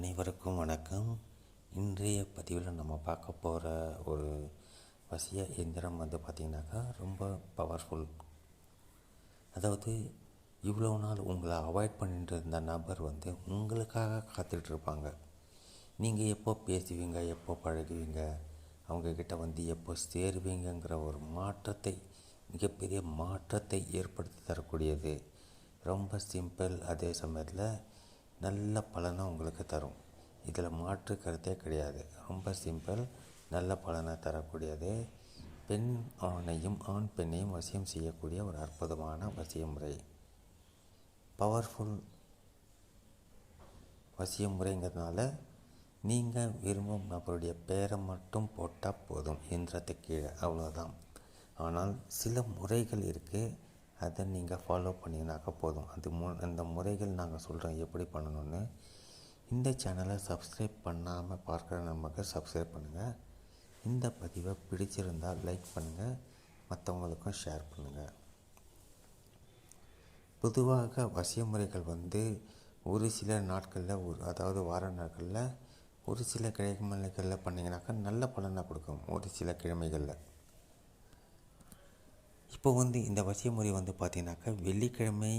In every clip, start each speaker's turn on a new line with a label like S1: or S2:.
S1: அனைவருக்கும் வணக்கம். இன்றைய பதிவில் நம்ம பார்க்க போகிற ஒரு வசிய இயந்திரம் வந்து பார்த்திங்கனாக்கா ரொம்ப பவர்ஃபுல் அதாவது இவ்வளோ நாள் உங்களை அவாய்ட் பண்ணிட்டு இருந்த நபர் வந்து உங்களுக்காக காத்துட்ருப்பாங்க நீங்கள் எப்போ பேசுவீங்க எப்போ பழகுவீங்க அவங்கக்கிட்ட வந்து எப்போ சேருவீங்கங்கிற ஒரு மாற்றத்தை மிகப்பெரிய மாற்றத்தை ஏற்படுத்தி தரக்கூடியது. ரொம்ப சிம்பிள் அதே சமயத்தில் நல்ல பலனை உங்களுக்கு தரும். இதில் மாற்று கருத்தே கிடையாது. ரொம்ப சிம்பிள் நல்ல பலனை தரக்கூடியது. பெண் ஆணையும் ஆண் பெண்ணையும் வசியம் செய்யக்கூடிய ஒரு அற்புதமான வசிய முறை பவர்ஃபுல் வசிய முறைங்கிறதுனால நீங்கள் விரும்பும் நபருடைய பேரை மட்டும் போட்டால் போதும். எந்திரத்துக்கு கீழே. அவ்வளோதான் ஆனால் சில முறைகள் இருக்குது அதை நீங்கள் ஃபாலோ பண்ணிங்கனாக்கா போதும். அது மு அந்த முறைகள் நாங்கள் சொல்கிறோம் எப்படி பண்ணணும்னு. இந்த சேனலை சப்ஸ்கிரைப் பண்ணாமல் பார்க்குற நமக்கு சப்ஸ்கிரைப் பண்ணுங்கள் இந்த பதிவை பிடிச்சிருந்தால் லைக் பண்ணுங்கள் மற்றவங்களுக்கும் ஷேர் பண்ணுங்கள் பொதுவாக வசிய முறைகள் வந்து ஒரு சில நாட்களில் ஒரு அதாவது வார நாட்களில் ஒரு சில கிழமைகளில் பண்ணிங்கனாக்கா நல்ல பலனை கொடுக்கும். ஒரு சில கிழமைகளில். இப்போ வந்து இந்த வசிய முறை வந்து பார்த்திங்கனாக்கா வெள்ளிக்கிழமை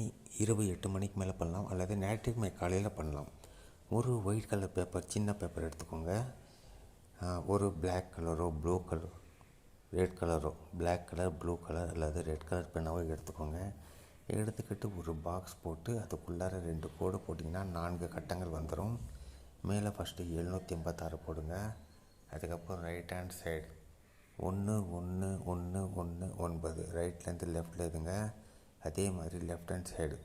S1: இரவு எட்டு மணிக்கு மேலே பண்ணலாம் அல்லது ஞாயிற்றுக்கிழமை காலையில் பண்ணலாம். ஒரு ஒயிட் கலர் பேப்பர் சின்ன பேப்பர் எடுத்துக்கோங்க. ஒரு பிளாக் கலரோ ப்ளூ கலர் ரெட் கலரோ பிளாக் கலர் ப்ளூ கலர் அல்லது ரெட் கலர் பெண்ணாவோ எடுத்துக்கோங்க. எடுத்துக்கிட்டு ஒரு பாக்ஸ் போட்டு அதுக்குள்ளார ரெண்டு கோடு போட்டிங்கன்னா நான்கு கட்டங்கள் வந்துடும் மேலே ஃபஸ்ட்டு எழுநூற்றி எண்பத்தாறு போடுங்க. அதுக்கப்புறம் ரைட் ஹேண்ட் சைடு ஒன்று ஒன்று ஒன்று ஒன்று ஒன்பது ரைட்லேருந்து லெஃப்டில் இதுங்க அதே மாதிரி லெஃப்ட் ஹேண்ட் சைடு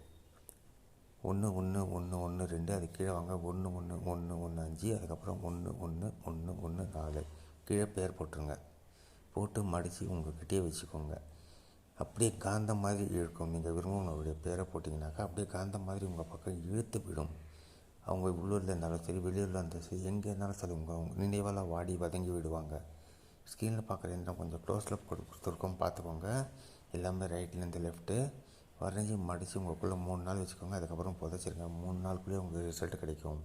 S1: ஒன்று ஒன்று ஒன்று ஒன்று ரெண்டு அது கீழே வாங்க ஒன்று ஒன்று ஒன்று ஒன்று அஞ்சு அதுக்கப்புறம் ஒன்று ஒன்று ஒன்று ஒன்று நாலு கீழே பேர் போட்டுருங்க போட்டு மடித்து உங்கள்கிட்டயே வச்சுக்கோங்க அப்படியே காந்த மாதிரி இழுக்கும் நீங்கள் விரும்புவங்களுடைய பேரை போட்டிங்கனாக்கா அப்படியே காந்த மாதிரி உங்கள் பக்கம் இழுத்து விடும் அவங்க உள்ளூரில் இருந்தாலும் சரி வெளியூரில் இருந்தாலும் சரி எங்கே இருந்தாலும் சரி உங்கள் நினைவால் வாடி வதங்கி விடுவாங்க ஸ்க்ரீனில் பார்க்குற எந்திரம் கொஞ்சம் க்ளோஸில் கொடுத்துருக்கோம். பார்த்துக்கோங்க. எல்லாமே ரைட்லேருந்து லெஃப்ட்டு வரைஞ்சி மடித்து உங்களுக்குள்ளே மூணு நாள் வச்சுக்கோங்க. அதுக்கப்புறம் புதைச்சிருங்க. மூணு நாளுக்குள்ளேயே உங்களுக்கு ரிசல்ட் கிடைக்கும்.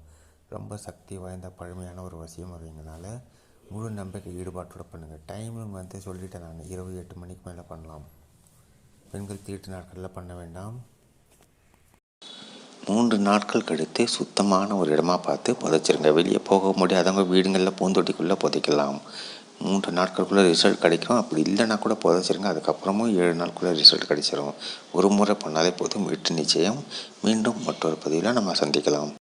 S1: ரொம்ப சக்தி வாய்ந்த பழமையான ஒரு வசியம் வருவீங்கனால முழு நம்பிக்கை ஈடுபாட்டோட பண்ணுங்கள் டைமிங் வந்து சொல்லிட்டேன் நான். இருபது எட்டு மணிக்கு மேலே பண்ணலாம். பெண்கள் தீட்டு நாட்களில் பண்ண வேண்டாம். மூன்று நாட்கள் கழித்து சுத்தமான ஒரு இடமா பார்த்து புதைச்சிருங்க. வெளியே போக முடியாதவங்க வீடுங்களில் பூந்தொட்டிக்குள்ளே புதைக்கலாம். மூன்று நாட்களுக்குள்ளே ரிசல்ட் கிடைக்கும். அப்படி இல்லைன்னா கூட புதைச்சிருங்க அதுக்கப்புறமும் ஏழு நாளுக்குள்ளே ரிசல்ட் கிடைச்சிரும். ஒரு முறை பண்ணாலே போதும். வெற்றி நிச்சயம். மீண்டும் மற்றொரு பதிவில் நம்ம சந்திக்கலாம்.